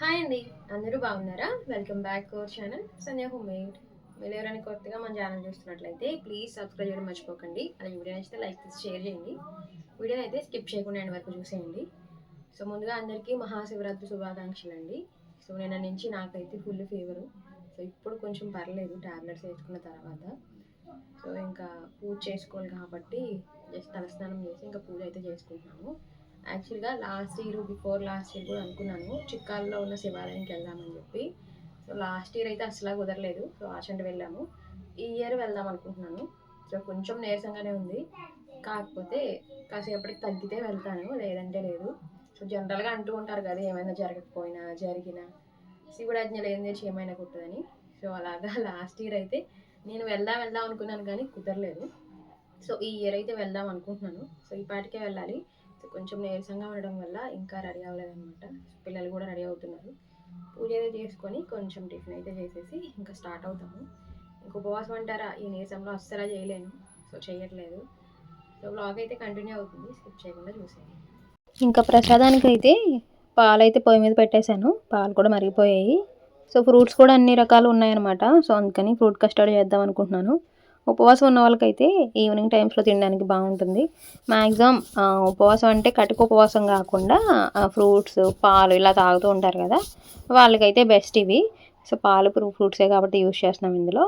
Hi అండి అందరూ బాగున్నారా? Welcome back to our channel Sandhya home made మీరు ఎవరైనా కొత్తగా మన ఛానల్ చూస్తున్నట్లయితే ప్లీజ్ సబ్స్క్రైబ్ చేయడం మర్చిపోకండి. అలాగే వీడియో నచ్చితే లైక్ చేసి షేర్ చేయండి. వీడియోని అయితే స్కిప్ చేయకుండా ఎండ్ వరకు చూసేయండి. సో ముందుగా అందరికీ మహాశివరాత్రి శుభాకాంక్షలు అండి. సో నిన్న నుంచి నాకైతే ఫుల్ ఫీవరు సో ఇప్పుడు కొంచెం పర్లేదు ట్యాబ్లెట్స్ వేసుకున్న తర్వాత. సో ఇంకా పూజ చేసుకోవాలి కాబట్టి జస్ట్ తలస్నానం చేసి ఇంకా పూజ అయితే చేసుకుంటున్నాము. యాక్చువల్గా last year before last year కూడా అనుకున్నాను. చిక్కాల్లో ఉన్న శివాలయంకి వెళ్దామని చెప్పి. సో లాస్ట్ ఇయర్ అయితే అసలు కుదరలేదు. సో ఆచంట వెళ్ళాము. ఈ ఇయర్ వెళ్దాం అనుకుంటున్నాను. సో కొంచెం నీరసంగానే ఉంది. కాకపోతే కాసేపటికి తగ్గితే వెళ్తాను. లేదంటే లేదు. సో జనరల్గా అంటూ ఉంటారు కదా ఏమైనా జరగకపోయినా జరిగినా. శివుడు ఆజ్ఞ లేని ఏమైనా కుట్టదని సో అలాగా లాస్ట్ ఇయర్ అయితే నేను వెళ్దాం వెళ్దాం అనుకున్నాను కానీ కుదరలేదు. సో ఈ ఇయర్ అయితే వెళ్దాం అనుకుంటున్నాను. సో ఈ పాటికే వెళ్ళాలి. కొంచెం నీరసంగా ఉండడం వల్ల ఇంకా రెడీ అవ్వలేదన్నమాట. పిల్లలు కూడా రెడీ అవుతున్నారు. పూజ అయితే చేసుకొని కొంచెం టిఫిన్ అయితే చేసేసి ఇంకా స్టార్ట్ అవుతాము. ఇంక ఉపవాసం అంటారా? ఈ నీరసంలో అస్సలు చేయలేను. సో చేయట్లేదు సో బ్లాగ్ అయితే కంటిన్యూ అవుతుంది. స్కిప్ చేయకుండా చూసేది ఇంకా ప్రసాదానికి అయితే పాలు అయితే పొయ్యి మీద పెట్టేశాను. పాలు కూడా మరిగిపోయాయి. సో ఫ్రూట్స్ కూడా అన్ని రకాలు ఉన్నాయన్నమాట. సో అందుకని ఫ్రూట్ కస్టర్డ్ చేద్దాం అనుకుంటున్నాను. ఉపవాసం ఉన్న వాళ్ళకైతే ఈవినింగ్ టైమ్స్లో తినడానికి బాగుంటుంది. మ్యాక్సిమం ఉపవాసం అంటే కటుకు ఉపవాసం కాకుండా ఫ్రూట్స్ పాలు ఇలా తాగుతూ ఉంటారు కదా వాళ్ళకైతే బెస్ట్ ఇవి. సో పాలు ఫ్రూట్సే కాబట్టి యూస్ చేస్తున్నాం ఇందులో.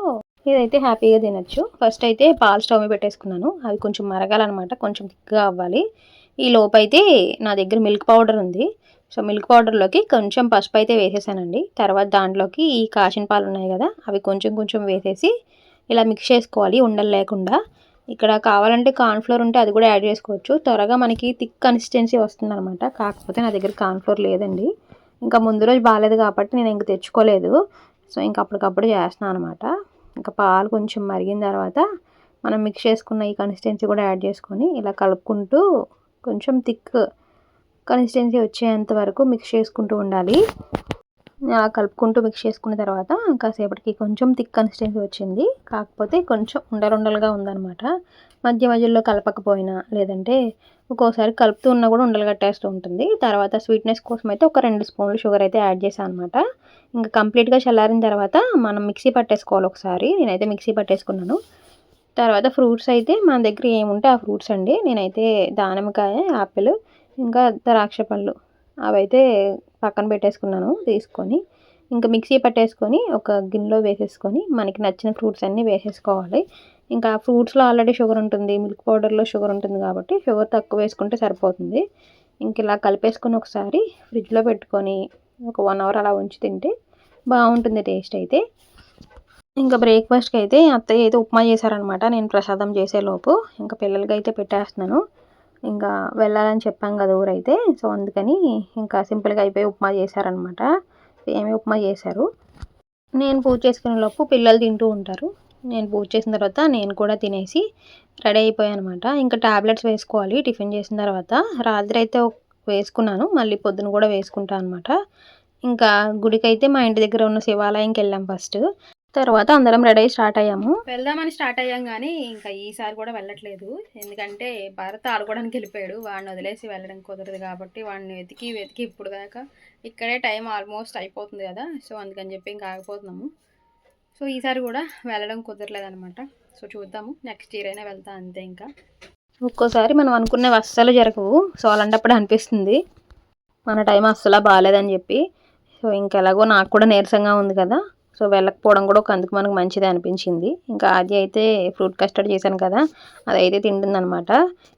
ఇదైతే హ్యాపీగా తినచ్చు. ఫస్ట్ అయితే పాలు స్టవ్ మీద పెట్టేసుకున్నాను. అవి కొంచెం మరగాలన్నమాట కొంచెం థిక్గా అవ్వాలి. ఈ లోపు అయితే నా దగ్గర మిల్క్ పౌడర్ ఉంది. సో మిల్క్ పౌడర్లోకి కొంచెం పసుపు అయితే వేసేసానండి. తర్వాత దాంట్లోకి ఈ కాచిన పాలు ఉన్నాయి కదా అవి కొంచెం కొంచెం వేసేసి ఇలా మిక్స్ చేసుకోవాలి ఉండలు లేకుండా. ఇక్కడ కావాలంటే కార్న్ఫ్లోర్ ఉంటే అది కూడా యాడ్ చేసుకోవచ్చు. త్వరగా మనకి థిక్ కన్సిస్టెన్సీ వస్తుంది అనమాట కాకపోతే నా దగ్గర కార్న్ఫ్లోర్ లేదండి. ఇంకా ముందు రోజు బాగాలేదు కాబట్టి నేను ఇంక తెచ్చుకోలేదు. సో ఇంక అప్పటికప్పుడు చేస్తున్నాను అనమాట ఇంకా పాలు కొంచెం మరిగిన తర్వాత మనం మిక్స్ చేసుకున్న ఈ కన్సిస్టెన్సీ కూడా యాడ్ చేసుకొని ఇలా కలుపుకుంటూ కొంచెం థిక్ కన్సిస్టెన్సీ వచ్చేంత వరకు మిక్స్ చేసుకుంటూ ఉండాలి. కలుపుకుంటూ మిక్స్ చేసుకున్న తర్వాత కాసేపటికి కొంచెం థిక్ కన్సిస్టెన్సీ వచ్చింది. కాకపోతే కొంచెం ఉండలుండలుగా ఉందన్నమాట. మధ్య మధ్యలో కలపకపోయినా లేదంటే ఒక్కోసారి కలుపుతూ ఉన్నా కూడా ఉండలు కట్టేస్తూ ఉంటుంది. తర్వాత స్వీట్నెస్ కోసం అయితే ఒక రెండు స్పూన్లు షుగర్ అయితే యాడ్ చేశాను అనమాట ఇంకా కంప్లీట్గా చల్లారిన తర్వాత మనం మిక్సీ పట్టేసుకోవాలి ఒకసారి. నేనైతే మిక్సీ పట్టేసుకున్నాను. తర్వాత ఫ్రూట్స్ అయితే మన దగ్గర ఏముంటే ఆ ఫ్రూట్స్ అండి. నేనైతే దానిమ్మకాయ యాపిల్ ఇంకా ద్రాక్ష పళ్ళు. అవైతే పక్కన పెట్టేసుకున్నాను తీసుకొని ఇంకా మిక్సీ పట్టేసుకొని ఒక గిన్నెలో వేసేసుకొని మనకి నచ్చిన ఫ్రూట్స్ అన్నీ వేసేసుకోవాలి. ఇంకా ఫ్రూట్స్లో ఆల్రెడీ షుగర్ ఉంటుంది మిల్క్ పౌడర్లో షుగర్ ఉంటుంది కాబట్టి షుగర్ తక్కువ వేసుకుంటే సరిపోతుంది. ఇంక ఇలా కలిపేసుకొని ఒకసారి ఫ్రిడ్జ్లో పెట్టుకొని ఒక వన్ అవర్ అలా ఉంచి తింటే బాగుంటుంది టేస్ట్ అయితే. ఇంకా బ్రేక్ఫాస్ట్కి అయితే అత్తయ్య అయితే ఉప్మా చేశారనమాట నేను ప్రసాదం చేసేలోపు ఇంకా పిల్లలకి అయితే పెట్టేస్తున్నాను. ఇంకా వెళ్ళాలని చెప్పాం కదా ఊరైతే. సో అందుకని ఇంకా సింపుల్గా అయిపోయి ఉప్మా చేశారనమాట ఏమి ఉప్మా చేశారు. నేను పూజ చేసుకునే లోపు పిల్లలు తింటూ ఉంటారు. నేను పూజ చేసిన తర్వాత నేను కూడా తినేసి రెడీ అయిపోయాను అనమాట ఇంకా ట్యాబ్లెట్స్ వేసుకోవాలి టిఫిన్ చేసిన తర్వాత. రాత్రి అయితే వేసుకున్నాను. మళ్ళీ పొద్దున కూడా వేసుకుంటాను అనమాట ఇంకా గుడికి అయితే మా ఇంటి దగ్గర ఉన్న శివాలయంకి వెళ్ళాం ఫస్ట్. తర్వాత అందరం రెడీ అయ్యి స్టార్ట్ అయ్యాము. వెళ్దామని స్టార్ట్ అయ్యాం కానీ ఇంకా ఈసారి కూడా వెళ్ళట్లేదు. ఎందుకంటే భరత్ ఆడుకోవడానికి వెళ్ళిపోయాడు. వాడిని వదిలేసి వెళ్ళడం కుదరదు కాబట్టి వాడిని వెతికి వెతికి ఇప్పుడు దాకా ఇక్కడే టైం ఆల్మోస్ట్ అయిపోతుంది కదా. సో అందుకని చెప్పి ఇంకా ఆగిపోతున్నాము. సో ఈసారి కూడా వెళ్ళడం కుదరలేదనమాట సో చూద్దాము. నెక్స్ట్ ఇయర్ అయినా వెళ్తా అంతే ఇంకా. ఒక్కోసారి మనం అనుకునేవి అస్సలు జరగవు. సో అలాంటప్పుడు అనిపిస్తుంది. మన టైం అస్సలు బాగాలేదని చెప్పి. సో ఇంకెలాగో నాకు కూడా నీరసంగా ఉంది కదా. సో వెళ్ళకపోవడం కూడా ఒక అందుకు మనకు మంచిది అనిపించింది. ఇంకా అది అయితే ఫ్రూట్ కస్టర్డ్ చేశాను కదా అదైతే తింటుందనమాట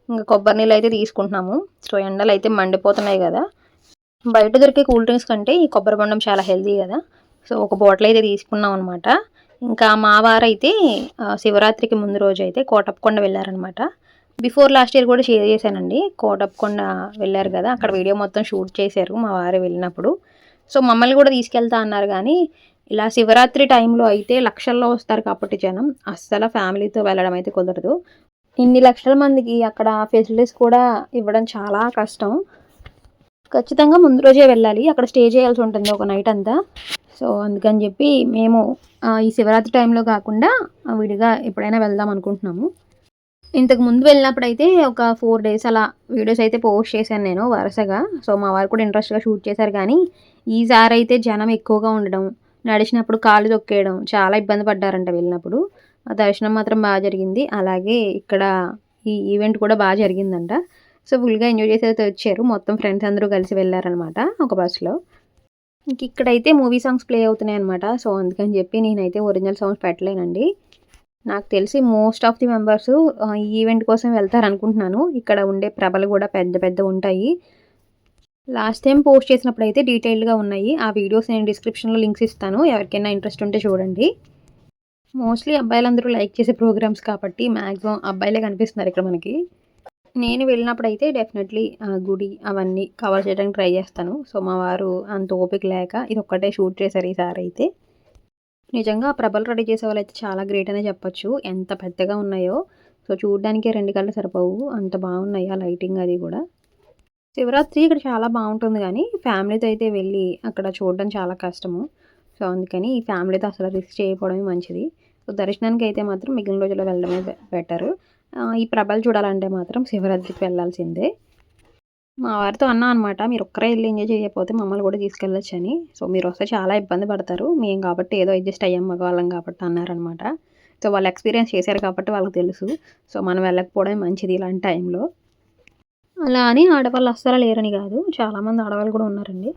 ఇంకా కొబ్బరి నీళ్ళు అయితే తీసుకుంటున్నాము. సో ఎండలు అయితే మండిపోతున్నాయి కదా. బయట దొరికే కూల్ డ్రింక్స్ కంటే ఈ కొబ్బరి బొండం చాలా హెల్తీ కదా. సో ఒక బాటిల్ అయితే తీసుకున్నాం అనమాట ఇంకా మా వారైతే శివరాత్రికి ముందు రోజు అయితే కోటప్పకొండ వెళ్ళారనమాట బిఫోర్ లాస్ట్ ఇయర్ కూడా షేర్ చేశానండి. కోటప్పకొండ వెళ్ళారు కదా అక్కడ వీడియో మొత్తం షూట్ చేశారు మా వారు వెళ్ళినప్పుడు. సో మమ్మల్ని కూడా తీసుకెళ్తా అన్నారు కానీ ఇలా శివరాత్రి టైంలో అయితే లక్షల్లో వస్తారు కాబట్టి జనం. అస్సలు ఫ్యామిలీతో వెళ్ళడం అయితే కుదరదు. ఇన్ని లక్షల మందికి అక్కడ ఫెసిలిటీస్ కూడా ఇవ్వడం చాలా కష్టం. ఖచ్చితంగా ముందు రోజే వెళ్ళాలి. అక్కడ స్టే చేయాల్సి ఉంటుంది ఒక నైట్ అంతా. సో అందుకని చెప్పి మేము ఈ శివరాత్రి టైంలో కాకుండా విడిగా ఎప్పుడైనా వెళ్దాం అనుకుంటున్నాము. ఇంతకు ముందు వెళ్ళినప్పుడు అయితే ఒక ఫోర్ డేస్ అలా వీడియోస్ అయితే పోస్ట్ చేశాను నేను వరుసగా. సో మా వారు కూడా ఇంట్రెస్ట్గా షూట్ చేశారు కానీ ఈసారి అయితే జనం ఎక్కువగా ఉండడం నడిచినప్పుడు కాలు తొక్కేయడం చాలా ఇబ్బంది పడ్డారంట వెళ్ళినప్పుడు. ఆ దర్శనం మాత్రం బాగా జరిగింది. అలాగే ఇక్కడ ఈ ఈవెంట్ కూడా బాగా జరిగిందంట. సో ఫుల్గా ఎంజాయ్ చేసి అయితే వచ్చారు. మొత్తం ఫ్రెండ్స్ అందరూ కలిసి వెళ్ళారనమాట ఒక బస్సులో ఇంక ఇక్కడైతే మూవీ సాంగ్స్ ప్లే అవుతున్నాయి అనమాట సో అందుకని చెప్పి నేనైతే ఒరిజినల్ సాంగ్స్ పెట్టలేనండి. నాకు తెలిసి most of the members event కోసం వెళ్తారనుకుంటున్నాను. ఇక్కడ ఉండే ప్రభలు కూడా పెద్ద పెద్ద ఉంటాయి. లాస్ట్ టైం పోస్ట్ చేసినప్పుడు అయితే డీటెయిల్డ్గా ఉన్నాయి. ఆ వీడియోస్ నేను డిస్క్రిప్షన్లో లింక్స్ ఇస్తాను. ఎవరికైనా ఇంట్రెస్ట్ ఉంటే చూడండి. మోస్ట్లీ అబ్బాయిలందరూ లైక్ చేసే ప్రోగ్రామ్స్ కాబట్టి మ్యాక్సిమం అబ్బాయిలే కనిపిస్తున్నారు ఇక్కడ మనకి. నేను వెళ్ళినప్పుడు అయితే డెఫినెట్లీ గుడి అవన్నీ కవర్ చేయడానికి ట్రై చేస్తాను. సో మా వారు అంత ఓపిక లేక ఇది ఒక్కటే షూట్ చేశారు ఈసారి అయితే. నిజంగా ఆ ప్రభలు రెడీ చేసే వాళ్ళు అయితే చాలా గ్రేట్ అనే చెప్పొచ్చు. ఎంత పెద్దగా ఉన్నాయో. సో చూడడానికి రెండు కళ్ళు సరిపోవు. అంత బాగున్నాయి ఆ లైటింగ్ అది కూడా. శివరాత్రి ఇక్కడ చాలా బాగుంటుంది కానీ ఫ్యామిలీతో అయితే వెళ్ళి అక్కడ చూడడం చాలా కష్టము. సో అందుకని ఈ ఫ్యామిలీతో అసలు రిస్క్ చేయకపోవడమే మంచిది. సో దర్శనానికి అయితే మాత్రం మిగిలిన రోజుల్లో వెళ్ళడమే బెటరు. ఈ ప్రభలు చూడాలంటే మాత్రం శివరాత్రికి వెళ్ళాల్సిందే. మా వారితో అన్నా అనమాట మీరు ఒక్కరే వెళ్ళి ఎంజాయ్ చేయకపోతే మమ్మల్ని కూడా తీసుకెళ్ళొచ్చు అని. సో మీరు వస్తే చాలా ఇబ్బంది పడతారు. మేము కాబట్టి ఏదో అడ్జస్ట్ అయ్యాం మగవాళ్ళం కాబట్టి అన్నారనమాట సో వాళ్ళు ఎక్స్పీరియన్స్ చేశారు కాబట్టి వాళ్ళకి తెలుసు. సో మనం వెళ్ళకపోవడం మంచిది ఇలాంటి టైంలో. అలా అని ఆడవాళ్ళు అస్సలు లేరని కాదు. చాలామంది ఆడవాళ్ళు కూడా ఉన్నారండి.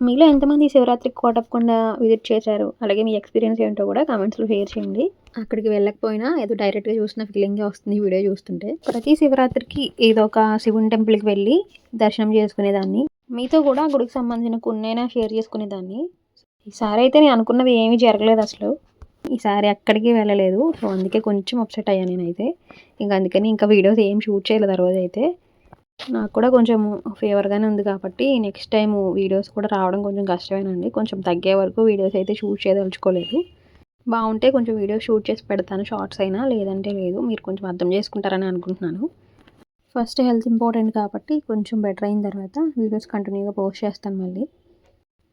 మీలో ఎంతమంది శివరాత్రికి కోటప్పకుండా విజిట్ చేశారు? అలాగే మీ ఎక్స్పీరియన్స్ ఏంటో కూడా కామెంట్స్లో షేర్ చేయండి. అక్కడికి వెళ్ళకపోయినా ఏదో డైరెక్ట్గా చూసిన ఫీలింగ్ వస్తుంది వీడియో చూస్తుంటే. ప్రతి శివరాత్రికి ఏదో ఒక శివుని టెంపుల్కి వెళ్ళి దర్శనం చేసుకునేదాన్ని. మీతో కూడా గుడికి సంబంధించిన కొన్నైనా షేర్ చేసుకునేదాన్ని. ఈసారి అయితే నేను అనుకున్నవి ఏమీ జరగలేదు అసలు. ఈసారి ఎక్కడికి వెళ్ళలేదు. సో అందుకే కొంచెం అప్సెట్ అయ్యాను నేనైతే. ఇంకా అందుకని ఇంకా వీడియోస్ ఏం షూట్ చేయలేదు ఆ రోజు అయితే నాకు కూడా కొంచెం ఫేవర్గానే ఉంది కాబట్టి నెక్స్ట్ టైం వీడియోస్ కూడా రావడం కొంచెం కష్టమేనండి. కొంచెం తగ్గే వరకు వీడియోస్ అయితే షూట్ చేయదలుచుకోలేదు. బాగుంటే కొంచెం వీడియో షూట్ చేసి పెడతాను షార్ట్స్ అయినా లేదంటే లేదు. మీరు కొంచెం అర్థం చేసుకుంటారని అనుకుంటున్నాను. ఫస్ట్ హెల్త్ ఇంపార్టెంట్ కాబట్టి కొంచెం బెటర్ అయిన తర్వాత వీడియోస్ కంటిన్యూగా పోస్ట్ చేస్తాను మళ్ళీ.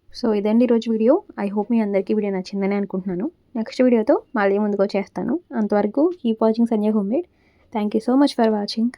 సో ఇదండి ఈరోజు వీడియో ఐ హోప్ మీ అందరికీ వీడియో నచ్చిందని అనుకుంటున్నాను. నెక్స్ట్ వీడియోతో మళ్ళీ ముందుకు వచ్చేస్తాను. అంతవరకు keep watching Sanjay home made thank you so much for watching